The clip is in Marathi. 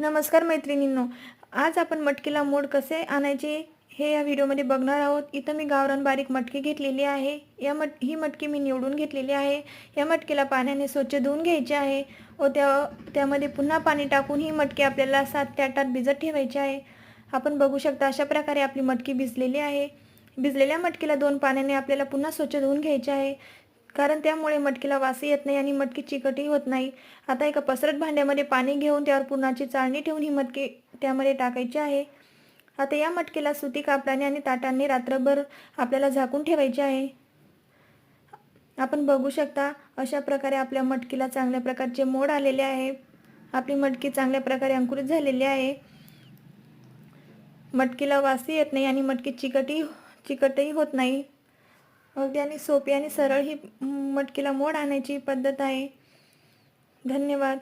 नमस्कार मैत्रिणींनो. आज आपण मटकीला मोड कसे आणायचे हे या व्हिडिओमध्ये बघणार आहोत. इथं मी गावरान बारीक मटकी घेतलेली आहे. या मट ही मटकी मी निवडून घेतलेली आहे. या मटकीला पाण्याने स्वच्छ धुवून घ्यायची आहे. व त्या त्यामध्ये पुन्हा पाणी टाकून ही मटकी आपल्याला सात ते आठ भिजत ठेवायची आहे. आपण बघू शकता अशा प्रकारे आपली मटकी भिजलेली आहे. भिजलेल्या मटकीला दोन पाण्याने आपल्याला पुन्हा स्वच्छ धुवून घ्यायचे आहे. कारण त्यामुळे मटकीला वास येत नाही आणि मटकी चिकटही होत नाही. आता एका पसरट भांड्यामध्ये पाणी घेऊन त्यावर पुरणाची चाळणी ठेवून ही मटकी त्यामध्ये टाकायची आहे. आता या मटकीला सुती कापडाने आणि ताटांनी रात्रभर आपल्याला झाकून ठेवायचे आहे. आपण बघू शकता अशा प्रकारे आपल्या मटकीला चांगल्या प्रकारचे मोड आलेले आहे. आपली मटकी चांगल्या प्रकारे अंकुरित झालेली आहे. मटकीला वासही येत नाही आणि मटकी चिकटही चिकटही होत नाही. अगदी आणि सोपी आणि सरळ ही मटकीला मोड आणायची पद्धत आहे. धन्यवाद.